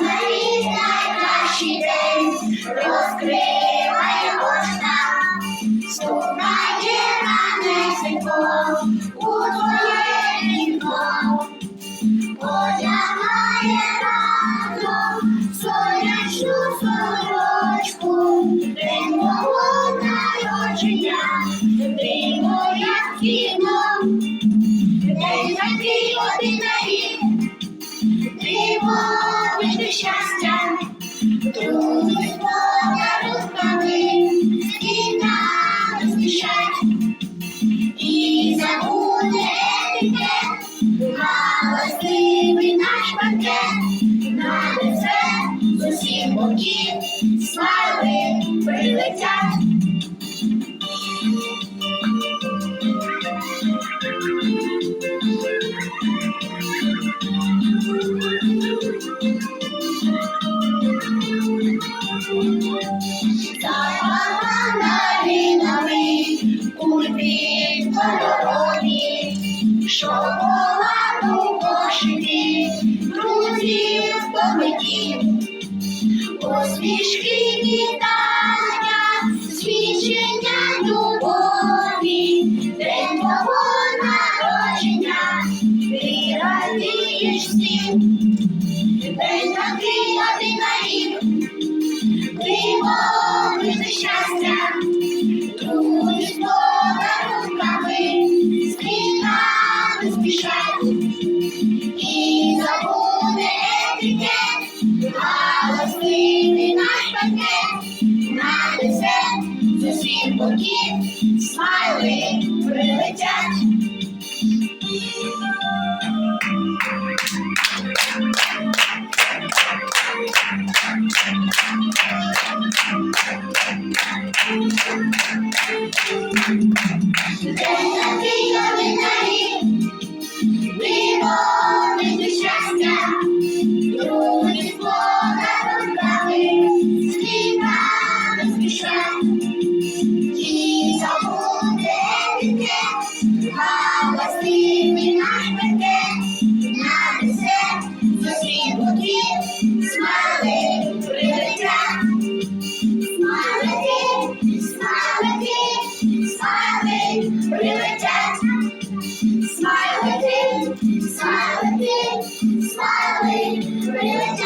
Рік найкращий день розкриває очка, стукає ранесенько вічне щастя, друзі з подарунками, світа розмішать, і забуде етикет, галасливий наш пакет, шоколаду пошиті, друзів помиті, посмішки вітання, свідчення любові, день мого народження, ти радієш всім, день такий один на рік. Диво, вийде щастя, і забуде етикет, галасливий наш пакет, на лице з усіх боків, смайли прилетять. День такий світе, а власні наш беке, на лице за світ боків, смали прилетя, смалити, смалити, смали прилетять, смайлити, смалити, смали прилетять.